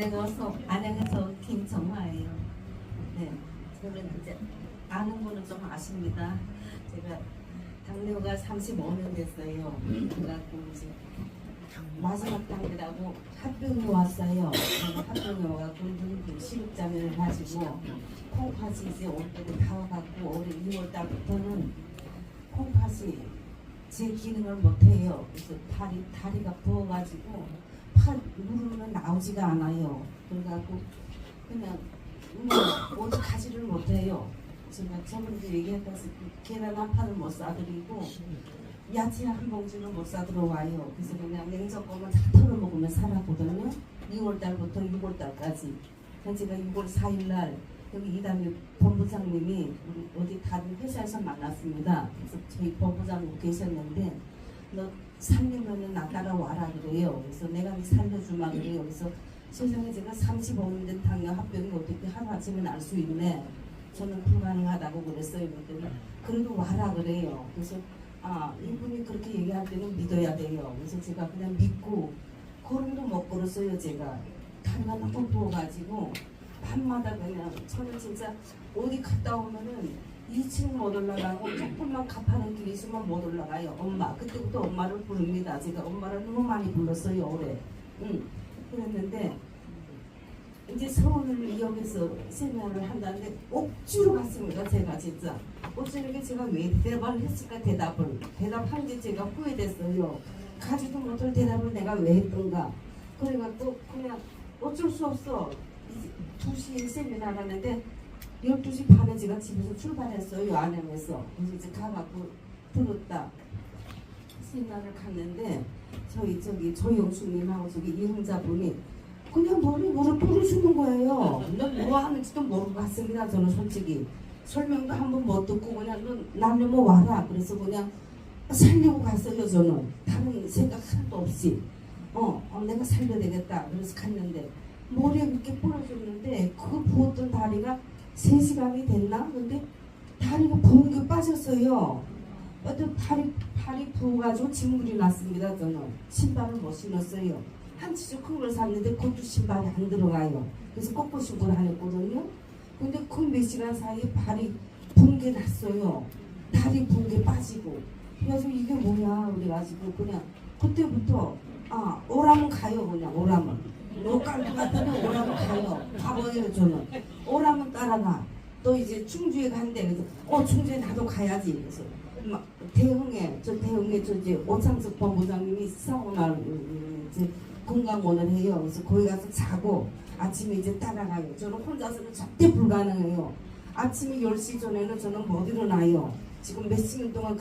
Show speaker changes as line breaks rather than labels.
안양에서 안양에서 김정화예요. 네, 저는 이제 아는 거는 좀 아십니다. 제가 당뇨가 35년 됐어요. 그래갖고 이제 마지막 단계라고 합병이 왔어요. 합병이 와갖고 눈금 시육자면을 가지고 콩팥이 이제 올 때도 다 와갖고 올해 2월 달부터는 콩팥이 제 기능을 못해요. 그래서 다리 다리가 부어가지고 팔 누르면 나오지가 않아요. 그래갖고 그냥 뭐 어디 가지를 못해요. 제가 저번에 얘기했다시피 계란 한 판을 못 사드리고 야채 한 봉지는 못 사들어 와요. 그래서 그냥 냉장고만 다 털어 먹으면 살았거든요. 2월 달부터 6월 달까지. 그래서 제가 6월 4일 날 여기 이담희 본부장님이 우리 어디 다른 회사에서 만났습니다. 그래서 저희 본부장님 계셨는데 너 살리면은 나 따라와라 그래요. 그래서 내가 네 살려주마 그래요. 그래서 세상에 제가 35년 된 당뇨 합병이 어떻게 하루아침에 날 수 있네. 저는 불가능하다고 그랬어요. 그랬더니 그래도 와라 그래요. 그래서 아 이분이 그렇게 얘기할 때는 믿어야 돼요. 그래서 제가 그냥 믿고 걸음도 못 걸었어요. 제가 다리가 너무 부어가지고 밤마다 그냥 저는 진짜 어디 갔다 오면은 2층 못 올라가고 조금만 가파른 길이 있으면 못 올라가요. 엄마 그때부터 엄마를 부릅니다. 제가 엄마를 너무 많이 불렀어요 올해. 응. 그랬는데 이제 서울역에서 세미나를 한다는데 억지로 갔습니다. 제가 진짜 어쩌게 제가 왜 대답을 했을까 대답을 대답한 게 제가 후회됐어요. 가지도 못할 대답을 내가 왜 했던가. 그래갖고 그냥 어쩔 수 없어. 이제 2시에 세미나 하는데 12시 반에 제가 집에서 출발했어요. 안양에서. 그래서 이제 가갖고 들었다. 세미나를 갔는데 저희 저기 조영수님하고 저기 이흥자분이 그냥 머리 물을 뿌려주는 거예요. 넌뭐 하는지도 모르고 갔습니다. 저는 솔직히 설명도 한 번 못 듣고 그냥 넌 남녀 뭐 와라. 그래서 그냥 살려고 갔어요. 저는 다른 생각 하나도 없이 어, 어, 내가 살려야 되겠다. 그래서 갔는데 머리에 이렇게 뿌려줬는데 그 부었던 다리가 3시간이 됐나? 근데 다리가 부은 게 빠졌어요. 어떤 다리 팔이 부어가지고 진물이 났습니다. 저는 신발을 못 신었어요. 한 치주 큰걸 샀는데 그것도 신발이 안 들어가요. 그래서 꺾고 신고를 하랬거든요. 근데 그 몇 시간 사이에 발이 붕게 났어요. 다리 붕게 빠지고. 그래서 이게 뭐야 그래가지고 그냥 그때부터 아 오라면 가요 그냥 오라면. 노깔것 같으면 오라면 가요. 가봐요 저는. 오라면 따라가. 또 이제 충주에 간대 그래서 어 충주에 나도 가야지 그래서 막 대흥에 저 대흥에 저 이제 오창석 본부장님이 사우나 이제 건강원을 해요. 그래서 거기 가서 자고 아침에 이제 따라가요. 저는 혼자서는 절대 불가능해요. 아침에 10시 전에는 저는 못 일어나요. 지금 몇 시간 동안